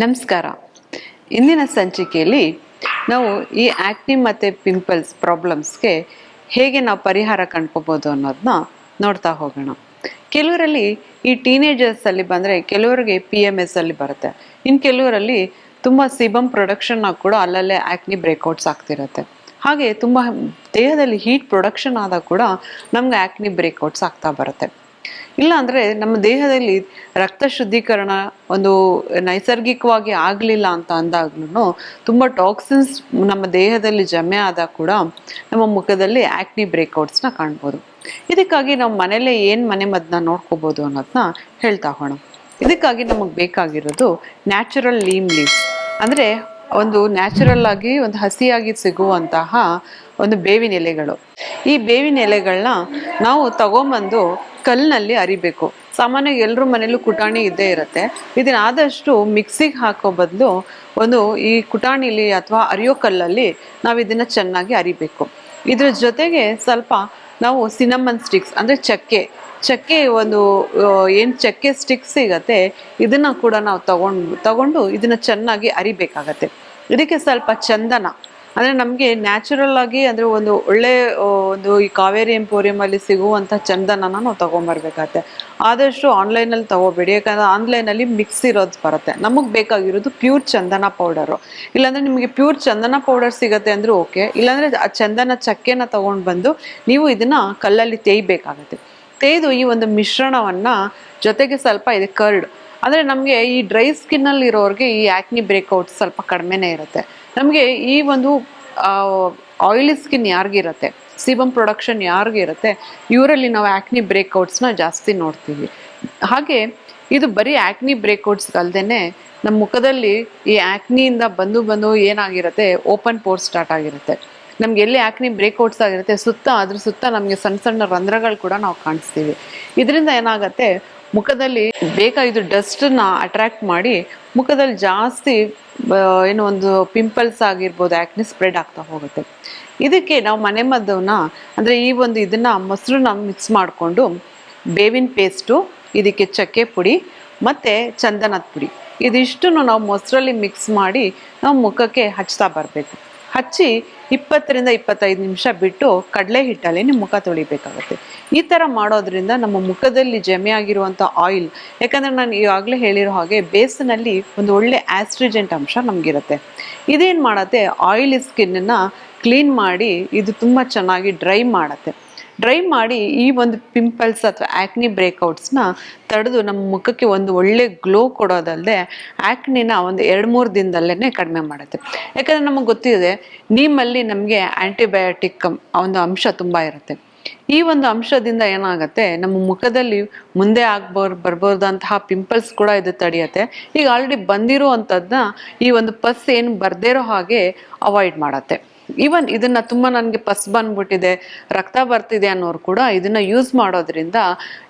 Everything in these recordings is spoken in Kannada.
ನಮಸ್ಕಾರ. ಇಂದಿನ ಸಂಚಿಕೆಯಲ್ಲಿ ನಾವು ಈ ಆಕ್ನಿ ಮತ್ತು ಪಿಂಪಲ್ಸ್ ಪ್ರಾಬ್ಲಮ್ಸ್ಗೆ ಹೇಗೆ ನಾವು ಪರಿಹಾರ ಕಂಡ್ಕೋಬೋದು ಅನ್ನೋದನ್ನ ನೋಡ್ತಾ ಹೋಗೋಣ. ಕೆಲವರಲ್ಲಿ ಈ ಟೀನೇಜರ್ಸಲ್ಲಿ ಬಂದರೆ ಕೆಲವರಿಗೆ ಪಿ ಎಂ ಎಸ್ಸಲ್ಲಿ ಬರುತ್ತೆ. ಇನ್ನು ಕೆಲವರಲ್ಲಿ ತುಂಬ ಸಿಬಮ್ ಪ್ರೊಡಕ್ಷನ್ ಕೂಡ ಅಲ್ಲಲ್ಲೇ ಆಕ್ನಿ ಬ್ರೇಕ್ಔಟ್ಸ್ ಆಗ್ತಿರುತ್ತೆ. ಹಾಗೆ ತುಂಬ ದೇಹದಲ್ಲಿ ಹೀಟ್ ಪ್ರೊಡಕ್ಷನ್ ಆದಾಗ ಕೂಡ ನಮ್ಗೆ ಆಕ್ನಿ ಬ್ರೇಕ್ಔಟ್ಸ್ ಆಗ್ತಾ ಬರುತ್ತೆ. ಇಲ್ಲ ಅಂದ್ರೆ ನಮ್ಮ ದೇಹದಲ್ಲಿ ರಕ್ತ ಶುದ್ಧೀಕರಣ ಒಂದು ನೈಸರ್ಗಿಕವಾಗಿ ಆಗಲಿಲ್ಲ ಅಂತ ಅಂದಾಗ್ಲೂ ತುಂಬ ಟಾಕ್ಸಿನ್ಸ್ ನಮ್ಮ ದೇಹದಲ್ಲಿ ಜಮೆ ಆದಾಗ ಕೂಡ ನಮ್ಮ ಮುಖದಲ್ಲಿ ಆಕ್ನಿ ಬ್ರೇಕ್ಔಟ್ಸ್ನ ಕಾಣ್ಬೋದು. ಇದಕ್ಕಾಗಿ ನಾವು ಮನೇಲೆ ಏನು ಮನೆ ಮದ್ದನ್ನ ನೋಡ್ಕೋಬೋದು ಅನ್ನೋದನ್ನ ಹೇಳ್ತಾ ಹೋಣ ಇದಕ್ಕಾಗಿ ನಮಗೆ ಬೇಕಾಗಿರೋದು ನ್ಯಾಚುರಲ್ ಲೀಮ್ ಲೀವ್ಸ್ ಅಂದರೆ ಒಂದು ನ್ಯಾಚುರಲ್ ಆಗಿ ಒಂದು ಹಸಿಯಾಗಿ ಸಿಗುವಂತಹ ಒಂದು ಬೇವಿನ ಎಲೆಗಳು ಈ ಬೇವಿನ ಎಲೆಗಳನ್ನ ನಾವು ತಗೊಂಬಂದು ಕಲ್ಲಿನಲ್ಲಿ ಅರಿಬೇಕು. ಸಾಮಾನ್ಯವಾಗಿ ಎಲ್ಲರ ಮನೇಲೂ ಕುಟಾಣಿ ಇದ್ದೇ ಇರುತ್ತೆ. ಇದನ್ನ ಆದಷ್ಟು ಮಿಕ್ಸಿಗೆ ಹಾಕೋ ಬದಲು ಒಂದು ಈ ಕುಟಾಣಿಲಿ ಅಥವಾ ಅರಿಯೋ ಕಲ್ಲಲ್ಲಿ ನಾವು ಇದನ್ನ ಚೆನ್ನಾಗಿ ಅರಿಬೇಕು. ಇದ್ರ ಜೊತೆಗೆ ಸ್ವಲ್ಪ ನಾವು ಸಿನಮನ್ ಸ್ಟಿಕ್ಸ್ ಅಂದರೆ ಚಕ್ಕೆ ಚಕ್ಕೆ ಒಂದು ಏನು ಚಕ್ಕೆ ಸ್ಟಿಕ್ಸ್ ಸಿಗತ್ತೆ, ಇದನ್ನ ಕೂಡ ನಾವು ತಗೊಂಡು ತಗೊಂಡು ಇದನ್ನ ಚೆನ್ನಾಗಿ ಅರಿಬೇಕಾಗತ್ತೆ. ಇದಕ್ಕೆ ಸ್ವಲ್ಪ ಚಂದನ. ಅಂದರೆ ನಮಗೆ ನ್ಯಾಚುರಲ್ ಆಗಿ ಅಂದರೆ ಒಂದು ಒಳ್ಳೆ ಒಂದು ಈ ಕಾವೇರಿ ಎಂಪೋರಿಯಮಲ್ಲಿ ಸಿಗುವಂಥ ಚಂದನನ ನಾವು ತೊಗೊಂಬರ್ಬೇಕಾಗತ್ತೆ. ಆದಷ್ಟು ಆನ್ಲೈನಲ್ಲಿ ತೊಗೋಬೇಡಿ. ಯಾಕಂದರೆ ಆನ್ಲೈನಲ್ಲಿ ಮಿಕ್ಸ್ ಇರೋದು ಬರುತ್ತೆ. ನಮಗೆ ಬೇಕಾಗಿರೋದು ಪ್ಯೂರ್ ಚಂದನ ಪೌಡರು. ಇಲ್ಲಾಂದರೆ ನಿಮಗೆ ಪ್ಯೂರ್ ಚಂದನ ಪೌಡರ್ ಸಿಗುತ್ತೆ ಅಂದರೂ ಓಕೆ. ಇಲ್ಲಾಂದರೆ ಆ ಚಂದನ ಚಕ್ಕೆನ ತೊಗೊಂಡು ಬಂದು ನೀವು ಇದನ್ನು ಕಲ್ಲಲ್ಲಿ ತೇಯ್ಬೇಕಾಗತ್ತೆ. ತೇಯ್ದು ಈ ಒಂದು ಮಿಶ್ರಣವನ್ನು ಜೊತೆಗೆ ಸ್ವಲ್ಪ ಇದೆ ಕರ್ಡ್. ಅಂದರೆ ನಮಗೆ ಈ ಡ್ರೈ ಸ್ಕಿನ್ನಲ್ಲಿ ಇರೋರಿಗೆ ಈ ಆ್ಯಕ್ನಿ ಬ್ರೇಕ್ಔಟ್ಸ್ ಸ್ವಲ್ಪ ಕಡಿಮೆನೇ ಇರುತ್ತೆ. ನಮಗೆ ಈ ಒಂದು ಆಯಿಲಿ ಸ್ಕಿನ್ ಯಾರಿಗಿರುತ್ತೆ? ಸಿಬಮ್ ಪ್ರೊಡಕ್ಷನ್ ಯಾರಿಗಿರುತ್ತೆ? ಇವರಲ್ಲಿ ನಾವು ಆ್ಯಕ್ನಿ ಬ್ರೇಕ್ಔಟ್ಸ್ನ ಜಾಸ್ತಿ ನೋಡ್ತೀವಿ. ಹಾಗೆ, ಇದು ಬರೀ ಆ್ಯಕ್ನಿ ಬ್ರೇಕ್ಔಟ್ಸ್ ಅಲ್ಲದೆ ನಮ್ಮ ಮುಖದಲ್ಲಿ ಈ ಆ್ಯಕ್ನಿಯಿಂದ ಬಂದು ಬಂದು ಏನಾಗಿರುತ್ತೆ? ಓಪನ್ ಪೋರ್ಸ್ ಸ್ಟಾರ್ಟ್ ಆಗಿರುತ್ತೆ. ನಮ್ಗೆ ಎಲ್ಲಿ ಆ್ಯಕ್ನಿ ಬ್ರೇಕ್ಔಟ್ಸ್ ಆಗಿರುತ್ತೆ? ಸುತ್ತ, ಅದ್ರ ಸುತ್ತ ನಮಗೆ ಸಣ್ಣ ಸಣ್ಣ ರಂಧ್ರಗಳು ಕೂಡ ನಾವು ಕಾಣಿಸ್ತೀವಿ. ಇದರಿಂದ ಏನಾಗುತ್ತೆ? ಮುಖದಲ್ಲಿ ಬೇಕಾಗಿದ್ದು ಡಸ್ಟನ್ನ ಅಟ್ರ್ಯಾಕ್ಟ್ ಮಾಡಿ ಮುಖದಲ್ಲಿ ಜಾಸ್ತಿ ಏನೋ ಒಂದು ಪಿಂಪಲ್ಸ್ ಆಗಿರ್ಬೋದು ಆ್ಯಕ್ನಿ ಸ್ಪ್ರೆಡ್ ಆಗ್ತಾ ಹೋಗುತ್ತೆ. ಇದಕ್ಕೆ ನಾವು ಮನೆ ಮದ್ದವನ್ನ ಅಂದರೆ ಈ ಒಂದು ಇದನ್ನು ಮೊಸರನ್ನ ಮಿಕ್ಸ್ ಮಾಡಿಕೊಂಡು, ಬೇವಿನ ಪೇಸ್ಟು ಇದಕ್ಕೆ ಚಕ್ಕೆ ಪುಡಿ, ಮತ್ತು ಚಂದನದ ಪುಡಿ. ಇದಿಷ್ಟನ್ನು ನಾವು ಮೊಸರಲ್ಲಿ ಮಿಕ್ಸ್ ಮಾಡಿ, ನಾವು ಮುಖಕ್ಕೆ ಹಚ್ತಾ ಬರಬೇಕು. ಹಚ್ಚಿ ಇಪ್ಪತ್ತರಿಂದ ಇಪ್ಪತ್ತೈದು ನಿಮಿಷ ಬಿಟ್ಟು ಕಡಲೆ ಹಿಟ್ಟಲ್ಲಿ ನಿಮ್ಮ ಮುಖ ತೊಳಿಬೇಕಾಗುತ್ತೆ. ಈ ಥರ ಮಾಡೋದ್ರಿಂದ ನಮ್ಮ ಮುಖದಲ್ಲಿ ಜಮೆ ಆಗಿರುವಂಥ ಆಯಿಲ್ ಯಾಕಂದರೆ ನಾನು ಈಗಾಗಲೇ ಹೇಳಿರೋ ಹಾಗೆ ಬೇಸಿನಲ್ಲಿ ಒಂದು ಒಳ್ಳೆ ಆಸ್ಟ್ರಿಜೆಂಟ್ ಅಂಶ ನಮಗಿರುತ್ತೆ. ಇದೇನು ಮಾಡತ್ತೆ? ಆಯಿಲಿ ಸ್ಕಿನ್ನನ್ನು ಕ್ಲೀನ್ ಮಾಡಿ ಇದು ತುಂಬ ಚೆನ್ನಾಗಿ ಡ್ರೈ ಮಾಡತ್ತೆ. ಡ್ರೈ ಮಾಡಿ ಈ ಒಂದು ಪಿಂಪಲ್ಸ್ ಅಥವಾ ಆ್ಯಕ್ನಿ ಬ್ರೇಕ್ಔಟ್ಸ್ನ ತಡೆದು ನಮ್ಮ ಮುಖಕ್ಕೆ ಒಂದು ಒಳ್ಳೆ ಗ್ಲೋ ಕೊಡೋದಲ್ಲದೆ ಆ್ಯಕ್ನಿನ ಒಂದು ಎರಡು ಮೂರು ದಿನದಲ್ಲೇ ಕಡಿಮೆ ಮಾಡುತ್ತೆ. ಯಾಕಂದರೆ ನಮಗೆ ಗೊತ್ತಿದೆ, ನೀಮಲ್ಲಿ ನಮಗೆ ಆ್ಯಂಟಿಬಯೋಟಿಕ್ ಒಂದು ಅಂಶ ತುಂಬ ಇರುತ್ತೆ. ಈ ಒಂದು ಅಂಶದಿಂದ ಏನಾಗುತ್ತೆ, ನಮ್ಮ ಮುಖದಲ್ಲಿ ಮುಂದೆ ಆಗ್ಬೋರ್ ಬರ್ಬೋದಂತಹ ಪಿಂಪಲ್ಸ್ ಕೂಡ ಇದು ತಡೆಯುತ್ತೆ. ಈಗ ಆಲ್ರೆಡಿ ಬಂದಿರುವಂಥದ್ದನ್ನ ಈ ಒಂದು ಪಸ್ ಏನು ಬರ್ದೇ ಇರೋ ಹಾಗೆ ಅವಾಯ್ಡ್ ಮಾಡತ್ತೆ. ಈವನ್ ಇದನ್ನ ತುಂಬಾ ನನಗೆ ಪಸ್ ಬಂದ್ಬಿಟ್ಟಿದೆ, ರಕ್ತ ಬರ್ತಿದೆ ಅನ್ನೋರು ಕೂಡ ಇದನ್ನ ಯೂಸ್ ಮಾಡೋದ್ರಿಂದ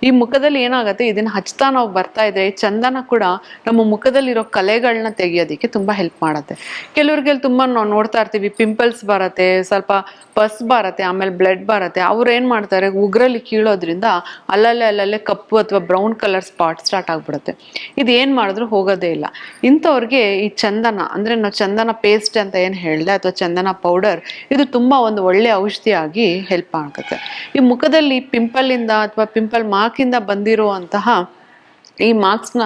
ಈ ಮುಖದಲ್ಲಿ ಏನಾಗುತ್ತೆ, ಇದನ್ನ ಹಚ್ತಾ ನಾವು ಬರ್ತಾ ಇದ್ರೆ ಚಂದನ ಕೂಡ ನಮ್ಮ ಮುಖದಲ್ಲಿರೋ ಕಲೆಗಳನ್ನ ತೆಗಿಯೋದಕ್ಕೆ ತುಂಬಾ ಹೆಲ್ಪ್ ಮಾಡುತ್ತೆ. ಕೆಲವ್ರಿಗೆ ತುಂಬಾ ನಾವು ನೋಡ್ತಾ ಇರ್ತೀವಿ ಪಿಂಪಲ್ಸ್ ಬರುತ್ತೆ, ಸ್ವಲ್ಪ ಪಸ್ ಬರುತ್ತೆ, ಆಮೇಲೆ ಬ್ಲಡ್ ಬರುತ್ತೆ, ಅವ್ರು ಏನು ಮಾಡ್ತಾರೆ, ಉಗ್ರಲ್ಲಿ ಕೀಳೋದ್ರಿಂದ ಅಲ್ಲಲ್ಲೇ ಅಲ್ಲಲ್ಲೇ ಕಪ್ಪು ಅಥವಾ ಬ್ರೌನ್ ಕಲರ್ ಸ್ಪಾಟ್ ಸ್ಟಾರ್ಟ್ ಆಗ್ಬಿಡುತ್ತೆ. ಇದು ಏನ್ ಮಾಡಿದ್ರು ಹೋಗೋದೇ ಇಲ್ಲ. ಇಂಥವ್ರಿಗೆ ಈ ಚಂದನ, ಅಂದ್ರೆ ನಾವು ಚಂದನ ಪೇಸ್ಟ್ ಅಂತ ಏನು ಹೇಳಿದೆ, ಅಥವಾ ಚಂದನ ಪೌಡರ್ ಇದು ತುಂಬ ಒಂದು ಒಳ್ಳೆ ಔಷಧಿಯಾಗಿ ಹೆಲ್ಪ್ ಆಗುತ್ತೆ. ಈ ಮುಖದಲ್ಲಿ ಪಿಂಪಲ್ ಇಂದ ಅಥವಾ ಪಿಂಪಲ್ ಮಾರ್ಕಿಂದ ಬಂದಿರುವಂತಹ ಈ ಮಾರ್ಕ್ಸ್ನ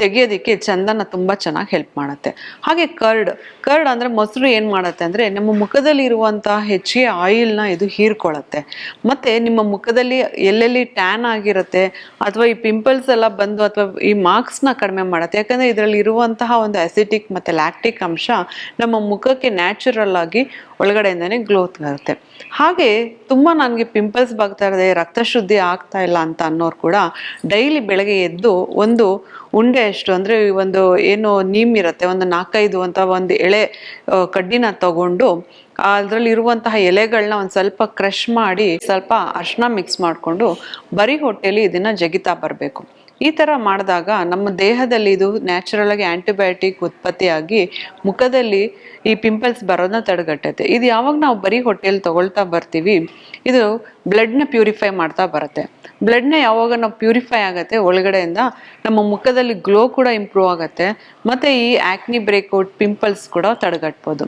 ತೆಗೆಯೋದಕ್ಕೆ ಚಂದನ ತುಂಬ ಚೆನ್ನಾಗಿ ಹೆಲ್ಪ್ ಮಾಡುತ್ತೆ. ಹಾಗೆ ಕರ್ಡ್ ಕರ್ಡ್ ಅಂದರೆ ಮೊಸರು ಏನು ಮಾಡುತ್ತೆ ಅಂದರೆ ನಮ್ಮ ಮುಖದಲ್ಲಿ ಇರುವಂಥ ಹೆಚ್ಚಿಗೆ ಆಯಿಲ್ನ ಇದು ಹೀರ್ಕೊಳ್ಳುತ್ತೆ ಮತ್ತು ನಿಮ್ಮ ಮುಖದಲ್ಲಿ ಎಲ್ಲೆಲ್ಲಿ ಟ್ಯಾನ್ ಆಗಿರುತ್ತೆ ಅಥವಾ ಈ ಪಿಂಪಲ್ಸ್ ಎಲ್ಲ ಬಂದು ಅಥವಾ ಈ ಮಾರ್ಕ್ಸ್ನ ಕಡಿಮೆ ಮಾಡುತ್ತೆ. ಯಾಕಂದರೆ ಇದರಲ್ಲಿ ಇರುವಂತಹ ಒಂದು ಅಸಿಟಿಕ್ ಮತ್ತು ಲ್ಯಾಕ್ಟಿಕ್ ಅಂಶ ನಮ್ಮ ಮುಖಕ್ಕೆ ನ್ಯಾಚುರಲ್ ಆಗಿ ಒಳಗಡೆಯಿಂದನೇ ಗ್ಲೋತ್ ಬರುತ್ತೆ. ಹಾಗೆ ತುಂಬ ನನಗೆ ಪಿಂಪಲ್ಸ್ ಬಾಗ್ತಾ ಇರದೆ ರಕ್ತ ಶುದ್ಧಿ ಆಗ್ತಾ ಇಲ್ಲ ಅಂತ ಅನ್ನೋರು ಕೂಡ ಡೈಲಿ ಬೆಳಗ್ಗೆ ಎದ್ದು ಒಂದು ಉಂಡೆ ಎಷ್ಟು ಅಂದರೆ ಒಂದು ಏನು ನೀಮ್ ಇರುತ್ತೆ, ಒಂದು ನಾಲ್ಕೈದು ಅಂತ ಒಂದು ಎಳೆ ಕಡ್ಡಿನ ತಗೊಂಡು ಅದರಲ್ಲಿ ಇರುವಂತಹ ಎಲೆಗಳನ್ನ ಒಂದು ಸ್ವಲ್ಪ ಕ್ರಷ್ ಮಾಡಿ ಸ್ವಲ್ಪ ಅರ್ಶನ ಮಿಕ್ಸ್ ಮಾಡಿಕೊಂಡು ಬರೀ ಹೊಟ್ಟೆಲಿ ಇದನ್ನ ಜಗಿತಾ ಬರಬೇಕು. ಈ ಥರ ಮಾಡಿದಾಗ ನಮ್ಮ ದೇಹದಲ್ಲಿ ಇದು ನ್ಯಾಚುರಲ್ ಆಗಿ ಆ್ಯಂಟಿಬಯೋಟಿಕ್ ಉತ್ಪತ್ತಿಯಾಗಿ ಮುಖದಲ್ಲಿ ಈ ಪಿಂಪಲ್ಸ್ ಬರೋದನ್ನ ತಡೆಗಟ್ಟುತ್ತೆ. ಇದು ಯಾವಾಗ ನಾವು ಬರೀ ಹೊಟ್ಟೆಯಲ್ಲಿ ತೊಗೊಳ್ತಾ ಬರ್ತೀವಿ, ಇದು ಬ್ಲಡ್ನ ಪ್ಯೂರಿಫೈ ಮಾಡ್ತಾ ಬರುತ್ತೆ. ಬ್ಲಡ್ನ ಯಾವಾಗ ನಾವು ಪ್ಯೂರಿಫೈ ಆಗುತ್ತೆ, ಒಳಗಡೆಯಿಂದ ನಮ್ಮ ಮುಖದಲ್ಲಿ ಗ್ಲೋ ಕೂಡ ಇಂಪ್ರೂವ್ ಆಗುತ್ತೆ, ಮತ್ತು ಈ ಆ್ಯಕ್ನಿ ಬ್ರೇಕ್ಔಟ್ ಪಿಂಪಲ್ಸ್ ಕೂಡ ತಡೆಗಟ್ಬೋದು.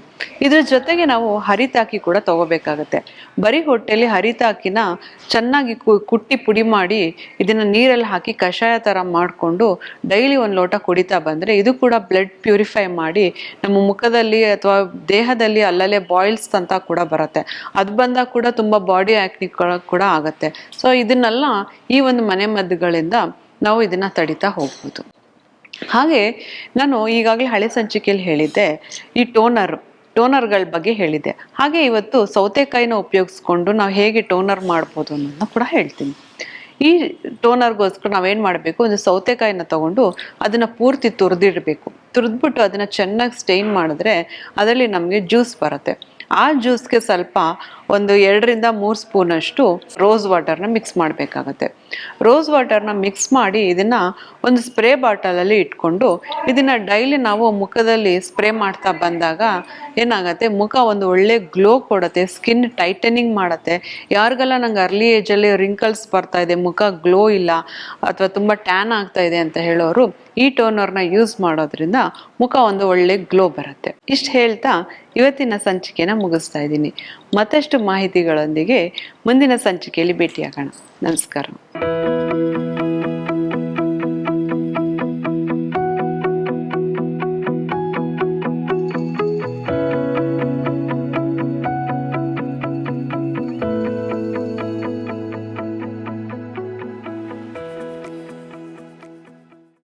ಇದ್ರ ಜೊತೆಗೆ ನಾವು ಹರಿತಾಕಿ ಕೂಡ ತೊಗೋಬೇಕಾಗತ್ತೆ. ಬರೀ ಹೊಟ್ಟೆಯಲ್ಲಿ ಹರಿತಾಕಿನ ಚೆನ್ನಾಗಿ ಕುಟ್ಟಿ ಪುಡಿ ಮಾಡಿ ಇದನ್ನು ನೀರಲ್ಲಿ ಹಾಕಿ ಕಷಾಯ ಥರ ಮಾಡಿಕೊಂಡು ಡೈಲಿ ಒಂದು ಲೋಟ ಕುಡಿತಾ ಬಂದರೆ ಇದು ಕೂಡ ಬ್ಲಡ್ ಪ್ಯೂರಿಫೈ ಮಾಡಿ ನಮ್ಮ ಮುಖದಲ್ಲಿ ಅಥವಾ ದೇಹದಲ್ಲಿ ಅಲ್ಲಲ್ಲೇ ಬಾಯ್ಲ್ಸ್ ಅಂತ ಕೂಡ ಬರುತ್ತೆ. ಅದು ಬಂದಾಗ ಕೂಡ ತುಂಬ ಬಾಡಿ ಆ್ಯಕ್ನಿಕ್ ಕೂಡ ಆಗುತ್ತೆ. ಸೊ ಇದನ್ನೆಲ್ಲ ಈ ಒಂದು ಮನೆ ಮದ್ದುಗಳಿಂದ ನಾವು ಇದನ್ನು ತಡಿತಾ ಹೋಗ್ಬೋದು. ಹಾಗೆ ನಾನು ಈಗಾಗಲೇ ಹಳೆ ಸಂಚಿಕೆಯಲ್ಲಿ ಹೇಳಿದ್ದೆ, ಈ ಟೋನರ್, ಟೋನರ್ಗಳ ಬಗ್ಗೆ ಹೇಳಿದ್ದೆ. ಹಾಗೆ ಇವತ್ತು ಸೌತೆಕಾಯಿನ ಉಪಯೋಗಿಸ್ಕೊಂಡು ನಾವು ಹೇಗೆ ಟೋನರ್ ಮಾಡ್ಬೋದು ಅನ್ನೋದನ್ನ ಕೂಡ ಹೇಳ್ತೀನಿ. ಈ ಟೋನರ್ಗೋಸ್ಕರ ನಾವೇನು ಮಾಡಬೇಕು? ಒಂದು ಸೌತೆಕಾಯಿನ ತಗೊಂಡು ಅದನ್ನು ಪೂರ್ತಿ ತುರಿದಿಡಬೇಕು. ತುರಿದ್ಬಿಟ್ಟು ಅದನ್ನು ಚೆನ್ನಾಗಿ ಸ್ಟೈನ್ ಮಾಡಿದ್ರೆ ಅದರಲ್ಲಿ ನಮಗೆ ಜ್ಯೂಸ್ ಬರುತ್ತೆ. ಆ ಜ್ಯೂಸ್ಗೆ ಸ್ವಲ್ಪ ಒಂದು ಎರಡರಿಂದ ಮೂರು ಸ್ಪೂನಷ್ಟು ರೋಸ್ ವಾಟರ್ನ ಮಿಕ್ಸ್ ಮಾಡಬೇಕಾಗತ್ತೆ. ರೋಸ್ ವಾಟರ್ನ ಮಿಕ್ಸ್ ಮಾಡಿ ಇದನ್ನು ಒಂದು ಸ್ಪ್ರೇ ಬಾಟಲಲ್ಲಿ ಇಟ್ಕೊಂಡು ಇದನ್ನು ಡೈಲಿ ನಾವು ಮುಖದಲ್ಲಿ ಸ್ಪ್ರೇ ಮಾಡ್ತಾ ಬಂದಾಗ ಏನಾಗುತ್ತೆ? ಮುಖ ಒಂದು ಒಳ್ಳೆ ಗ್ಲೋ ಕೊಡುತ್ತೆ ಸ್ಕಿನ್ ಟೈಟನಿಂಗ್ ಮಾಡುತ್ತೆ. ಯಾರಿಗೆಲ್ಲ ನಂಗೆ ಅರ್ಲಿ ಏಜಲ್ಲಿ ರಿಂಕಲ್ಸ್ ಬರ್ತಾ ಇದೆ, ಮುಖ ಗ್ಲೋ ಇಲ್ಲ ಅಥವಾ ತುಂಬ ಟ್ಯಾನ್ ಆಗ್ತಾ ಇದೆ ಅಂತ ಹೇಳೋರು ಈ ಟೋನರ್ನ ಯೂಸ್ ಮಾಡೋದ್ರಿಂದ ಮುಖ ಒಂದು ಒಳ್ಳೆ ಗ್ಲೋ ಬರುತ್ತೆ. ಇಷ್ಟು ಹೇಳ್ತಾ ಇವತ್ತಿನ ಸಂಚಿಕೆನ ಮುಗಿಸ್ತಾ ಇದ್ದೀನಿ. ಮತ್ತಷ್ಟು ಮಾಹಿತಿಗಳೊಂದಿಗೆ ಮುಂದಿನ ಸಂಚಿಕೆಯಲ್ಲಿ ಭೇಟಿಯಾಗೋಣ. ನಮಸ್ಕಾರ.